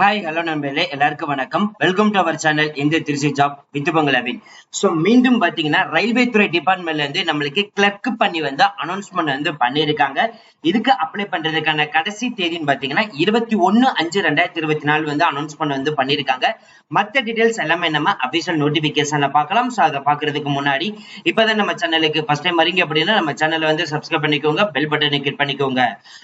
Hi hello நண்பர்களே. எல்லாருக்கும் வணக்கம். வெல்கம் டு அவர் சேனல் இந்த திருச்சி ஜாப் வித் பங்களாவின் ஸோ மீண்டும் பாத்தீங்கன்னா ரயில்வே துறை டிபார்ட்மெண்ட்ல இருந்து நம்மளுக்கு கிளர்க் பண்ணி வந்து அனௌன்ஸ்மெண்ட் வந்து பண்ணியிருக்காங்க. இதுக்கு அப்ளை பண்றதுக்கான கடைசி தேதின்னு பாத்தீங்கன்னா இருபத்தி ஒன்னு அஞ்சு ரெண்டாயிரத்தி இருபத்தி நாலு வந்து அனௌன்ஸ்மெண்ட் வந்து பண்ணியிருக்காங்க. மற்ற டீடைல்ஸ் எல்லாமே நம்ம அபிஷியல் நோட்டிபிகேஷன்ல பார்க்கலாம். ஸோ அதை பாக்குறதுக்கு முன்னாடி இப்பதான் நம்ம சேனலுக்கு ஃபர்ஸ்ட் டைம் வரீங்க அப்படின்னா நம்ம சேனலை வந்து சப்ஸ்கிரைப் பண்ணிக்கோங்க பெல் பட்டனை கிளிக் பண்ணிக்கோங்க.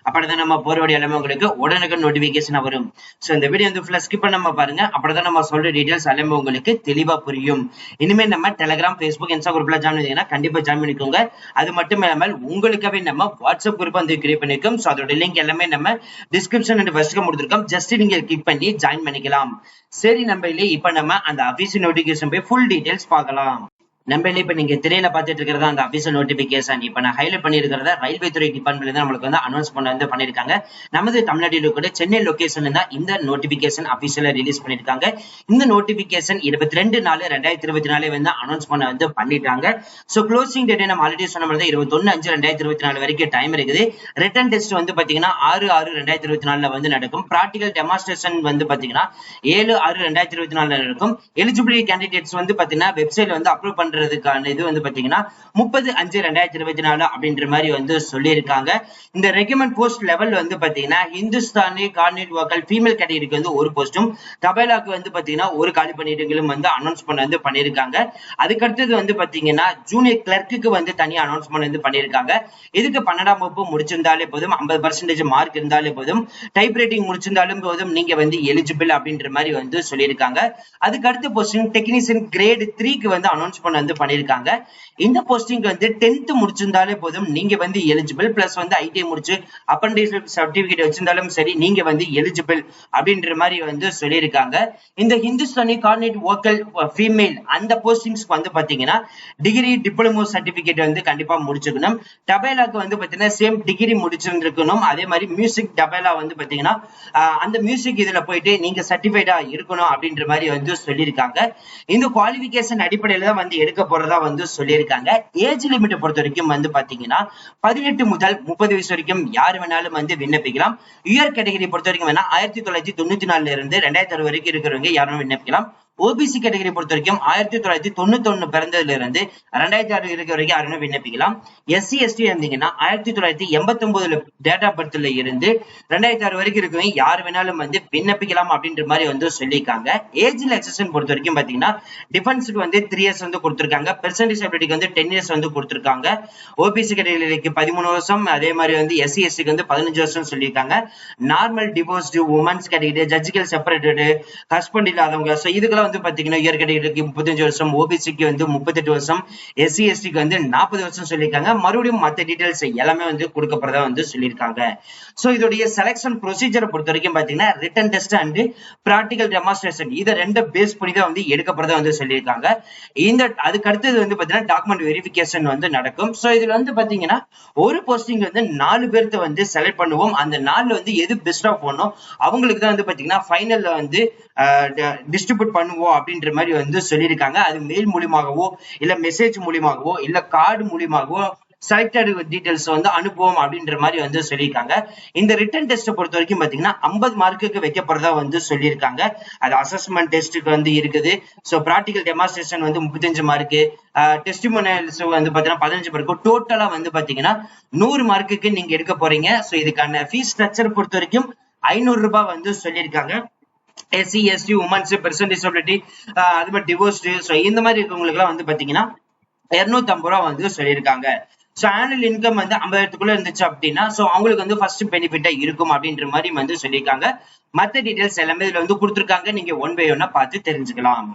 அப்படிதான் நம்ம போறவடைய எல்லாமே உங்களுக்கு உடனுக்கு நோட்டிபிகேஷன் வரும். ஸோ இந்த வீடியோ வந்து ஃபுல்லா ஸ்கிப் பண்ணாம பாருங்க. அப்படிதான் நம்ம சொல்ற டீடைல்ஸ் எல்லாமே உங்களுக்கு தெளிவா புரியும். இனிமே நம்ம டெலிகிராம் ஃபேஸ்புக் இன்ஸ்டா குரூப்ல ஜாயின் பண்ணீங்கன்னா கண்டிப்பா ஜாயின் பண்ணிக்கோங்க. அது மட்டும் இல்லாமல் உங்களுக்காகவே நம்ம வாட்ஸ்அப் குரூப் வந்து கிரியேட் பண்ணிருக்கோம். ஸோ அதோட லிங்க் எல்லாமே நம்ம டிஸ்கிரிப்ஷன் அண்ட் ஃபர்ஸ்ட்க்கு கொடுத்துருக்கோம். ஜஸ்ட் நீங்க கிளிக் பண்ணி ஜாயின் பண்ணிக்கலாம். சரி நம்ம இல்லையே இப்ப நம்ம அந்த அபிஷியல் நோட்டிபிகேஷன் போய் ஃபுல் டீடைல்ஸ் பார்க்கலாம். நம்ம இப்ப நீங்க திரையில பாத்துட்டு இருக்கிறதா அந்த அபிஷியல் நோட்டிபிகேஷன் இப்ப நான் ஹைலைட் பண்ணிருக்கிறத ரயில்வே துறை டிபார்ட்மெண்ட்ல இருந்து நம்மளுக்கு வந்து அனௌன்ஸ் பண்ண வந்து பண்ணிருக்காங்க நமது தமிழ்நாட்டில் கூட சென்னை லொகேஷன் தான் இந்த நோட்டிபிகேஷன் அபிஷியலா ரிலீஸ் பண்ணிருக்காங்க இந்த நோட்டிபிகேஷன் இருபத்தி ரெண்டு நாலு ரெண்டாயிரத்தி இருபத்தி நாலு வந்து அனௌன்ஸ் பண்ண வந்து பண்ணிட்டாங்க. சோ க்ளோசிங் டேட் நம்ம ஆல்ரெடி சொன்ன மாதிரி இருபத்தி ஒன்னு அஞ்சு ரெண்டாயிரத்தி இருபத்தி நாலு வரைக்கும் டைம் இருக்குது. ரிட்டன் டெஸ்ட் வந்து பாத்தீங்கன்னா ஆறு ஆறு ரெண்டாயிரத்தி இருபத்தி நாலுல வந்து நடக்கும். ப்ராக்டிகல் டெமான்ஸ்ட்ரேஷன் வந்து பாத்தீங்கன்னா ஏழு ஆறு ரெண்டாயிரத்தி இருபத்தி நாலுல நடக்கும். எலிஜிபிலிட்டி கேண்டிடேட்ஸ் வந்து பாத்தீங்கன்னா வெப்சைட்ல வந்து அப்ரூவ் பண்றதுக்கான இது வந்து பாத்தீங்கன்னா முப்பது அஞ்சு ரெண்டாயிரத்தி இருபத்தி நாலு அப்படின்ற மாதிரி வந்து சொல்லியிருக்காங்க. இந்த ரெக்கமெண்ட் போஸ்ட் லெவல் வந்து பாத்தீங்கன்னா இந்துஸ்தானி கார்னேட் வாக்கல் ஃபீமேல் கேட்டகரிக்கு வந்து ஒரு போஸ்டும் தபேலாக்கு வந்து பாத்தீங்கன்னா ஒரு காலி பணியிடங்களும் வந்து அனௌன்ஸ் பண்ண வந்து பண்ணியிருக்காங்க. அதுக்கடுத்தது வந்து பாத்தீங்கன்னா ஜூனியர் கிளர்க்குக்கு வந்து தனி அனௌன்ஸ்மெண்ட் வந்து பண்ணியிருக்காங்க. இதுக்கு பன்னெண்டாம் வகுப்பு முடிச்சிருந்தாலே போதும் ஐம்பது பர்சன்டேஜ் மார்க் இருந்தாலே போதும் டைப் ரைட்டிங் முடிச்சிருந்தாலும் போதும் நீங்க வந்து எலிஜிபிள் அப்படின்ற மாதிரி வந்து சொல்லியிருக்காங்க. அதுக்கு அடுத்த போஸ்டிங் டெக்னீஷியன் கிரேட் த்ரீக்கு வந்து அனௌன்ஸ் பண்ண வந்து பண்ணியிருக்காங்க இந்த போஸ்டிங் வந்து டென்த் முடிச்சிருந்தாலே போதும். நீங்க வந்து எலிஜிபிள் பிளஸ் வந்து ஐடிஐ முடிச்சு அப்பன்டிஸ் சர்டிபிகேட் வச்சிருந்தாலும் சரி நீங்க வந்து எலிஜிபிள் அப்படின்ற மாதிரி வந்து சொல்லியிருக்காங்க. இந்த ஹிந்துஸ்தானி கார்டினேட் ஓக்கல் ஃபீமேல் அந்த போஸ்டிங்ஸ்க்கு வந்து பாத்தீங்கன்னா டிகிரி டிப்ளமோ சர்டிபிகேட் வந்து கண்டிப்பா முடிச்சுக்கணும். டபேலாக்கு வந்து பாத்தீங்கன்னா சேம் டிகிரி முடிச்சிருந்திருக்கணும். அதே மாதிரி மியூசிக் டபேலா வந்து பாத்தீங்கன்னா அந்த மியூசிக் இதுல போயிட்டு நீங்க சர்டிஃபைடா இருக்கணும் அப்படின்ற மாதிரி வந்து சொல்லியிருக்காங்க. இந்த குவாலிபிகேஷன் அடிப்படையில தான் வந்து எடுக்க போறதா வந்து சொல்லியிருக்காங்க. ஏஜ் லிமிட்டை பொறுத்த வரைக்கும் வந்து பாத்தீங்கன்னா பதினெட்டு முதல் முப்பது வயசு வரைக்கும் யார் வேணாலும் வந்து விண்ணப்பிக்கலாம். உயர் கேட்டகரி பொறுத்த வரைக்கும் வேணா ஆயிரத்தி தொள்ளாயிரத்தி தொண்ணூத்தி நாலுல இருந்து ரெண்டாயிரத்தி அறுபது வரைக்கும் இருக்கிறவங்க யாரும் விண்ணப்பிக்கலாம். ஓபிசி கேட்டகரி பொறுத்த வரைக்கும் ஆயிரத்தி தொள்ளாயிரத்தி தொண்ணூத்தி ஒண்ணு பிறந்ததுல இருந்து ரெண்டாயிரத்தி ஆறு இருக்க வரைக்கும் யாருமே விண்ணப்பிக்கலாம் எஸ்சி எஸ்டி இருந்தீங்கன்னா ஆயிரத்தி தொள்ளாயிரத்தி எண்பத்தி ஒன்பதுல டேட் ஆஃப் பர்த்ல இருந்து ரெண்டாயிரத்தி ஆறு வரைக்கும் இருக்கவங்க யார் வேணாலும் வந்து விண்ணப்பிக்கலாம் அப்படின்ற மாதிரி வந்து சொல்லியிருக்காங்க. ஏஜ் ரிலாக்ஸேஷன் பொறுத்த வரைக்கும் பாத்தீங்கன்னா டிஃபென்ஸுக்கு வந்து த்ரீ இயர்ஸ் வந்து கொடுத்துருக்காங்க. பெர்சன்டேஜ் டிசபிலிட்டிக்கு வந்து டென் இயர்ஸ் வந்து கொடுத்துருக்காங்க. ஓபிசி கேட்டகரிக்கு பதிமூணு வருஷம் அதே மாதிரி வந்து எஸ்சி எஸ்சிக்கு வந்து பதினஞ்சு வருஷம் சொல்லியிருக்காங்க. Normal divorced womens category judicial separated husband இல்லாதவங்க. ஸோ இதுக்கெல்லாம் வந்து பாத்தீங்கன்னா உயர் முப்பத்தஞ்சு வருஷம் ஓபிசிக்கு வந்து முப்பத்தெட்டு வருஷம் எஸ்சி எஸ்டிக்கு வந்து நாற்பது வருஷம் சொல்லியிருக்காங்க. மறுபடியும் மற்ற டீடைல்ஸ் எல்லாமே வந்து கொடுக்கப்படுறதா வந்து சொல்லியிருக்காங்க. ஸோ இதோடைய செலெக்ஷன் ப்ரொசீஜரை பொறுத்த வரைக்கும் பாத்தீங்கன்னா written test and practical demonstration இதை ரெண்டு பேஸ் பண்ணி தான் வந்து எடுக்கப்படுறதா வந்து சொல்லியிருக்காங்க. இந்த அதுக்கு அடுத்தது வந்து பாத்தீங்கன்னா டாக்குமெண்ட் வெரிஃபிகேஷன் வந்து நடக்கும். ஸோ இதுல வந்து பாத்தீங்கன்னா ஒரு போஸ்டிங் வந்து நாலு பேர்த்த வந்து செலக்ட் பண்ணுவோம். அந்த நாலுல வந்து எது பெஸ்டா போனோம் அவங்களுக்கு தான் வந்து பாத்தீங்கன்னா ஃபைனல்ல வந்து டிஸ்ட்ரிபியூட் பண்ணுவோம். அப்படின்ற மாதிரி வந்து சொல்லியிருக்காங்க. அது மெயில் மூலியமாகவோ இல்ல மெசேஜ் மூலியமாகவோ இல்ல கார்டு மூலியமாகவோ செலக்டட் டீடைல்ஸ் வந்து அனுப்புவோம் அப்படின்ற மாதிரி வந்து சொல்லியிருக்காங்க. இந்த ரிட்டன் டெஸ்ட்டை பொறுத்த வரைக்கும் பாத்தீங்கன்னா ஐம்பது மார்க்குக்கு வைக்கப்படுறதா வந்து சொல்லியிருக்காங்க. அது அசஸ்மெண்ட் டெஸ்ட்டுக்கு வந்து இருக்குது. ஸோ ப்ராக்டிக்கல் டெமான்ஸ்ட்ரேஷன் வந்து முப்பத்தஞ்சு மார்க்கு. டெஸ்டிமோனியல்ஸ் வந்து பார்த்தீங்கன்னா பதினஞ்சு மார்க்கு. டோட்டலா வந்து பாத்தீங்கன்னா நூறு மார்க்குக்கு நீங்க எடுக்க போறீங்க. ஸோ இதுக்கான ஃபீஸ் ஸ்ட்ரக்சர் பொறுத்த வரைக்கும் ஐநூறு ரூபாய் வந்து சொல்லியிருக்காங்க. SC ST womens person disability அது மாதிரி டிவோர்ஸ்டு ஸோ இந்த மாதிரி இருக்கவங்களுக்குலாம் வந்து பாத்தீங்கன்னா இரநூத்தம்பது ரூபா வந்து சொல்லியிருக்காங்க. ஸோ ஆனுவல் இன்கம் வந்து ஐம்பதாயிரத்துக்குள்ள இருந்துச்சு அப்படின்னா ஸோ அவங்களுக்கு வந்து ஃபர்ஸ்ட் பெனிஃபிட்டா இருக்கும் அப்படின்ற மாதிரி வந்து சொல்லியிருக்காங்க. மற்ற டீடைல்ஸ் எல்லாமே இதுல வந்து கொடுத்துருக்காங்க. நீங்க ஒன் பை ஒன்னா பார்த்து தெரிஞ்சுக்கலாம்.